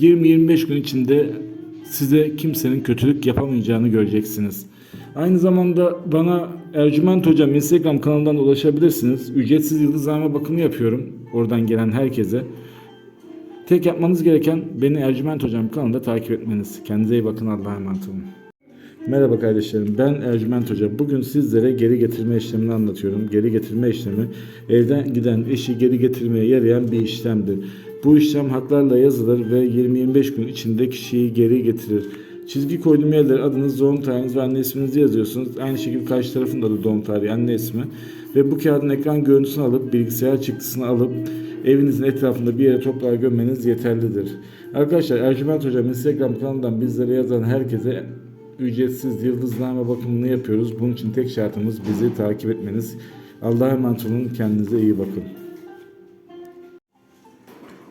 20-25 gün içinde size kimsenin kötülük yapamayacağını göreceksiniz. Aynı zamanda bana Ercüment Hocam Instagram kanalından ulaşabilirsiniz. Ücretsiz yıldızlama bakımı yapıyorum. Oradan gelen herkese. Tek yapmanız gereken beni Ercüment Hocam kanalında takip etmeniz. Kendinize iyi bakın. Allah'a emanet olun. Merhaba kardeşlerim ben Ercüment Hoca. Bugün sizlere geri getirme işlemini anlatıyorum. Geri getirme işlemi evden giden eşi geri getirmeye yarayan bir işlemdir. Bu işlem haklarla yazılır ve 20-25 gün içinde kişiyi geri getirir. Çizgi koyduğum yerlere adınız, doğum tarihiniz ve anne isminizi yazıyorsunuz. Aynı şekilde karşı tarafında da doğum tarihi, anne ismi. Ve bu kağıdın ekran görüntüsünü alıp, bilgisayar çıktısını alıp evinizin etrafında bir yere toprağa gömmeniz yeterlidir. Arkadaşlar Ercüment Hocam Instagram kanalından bizlere yazan herkese ücretsiz yıldızlama bakımını yapıyoruz. Bunun için tek şartımız bizi takip etmeniz. Allah'a emanet olun. Kendinize iyi bakın.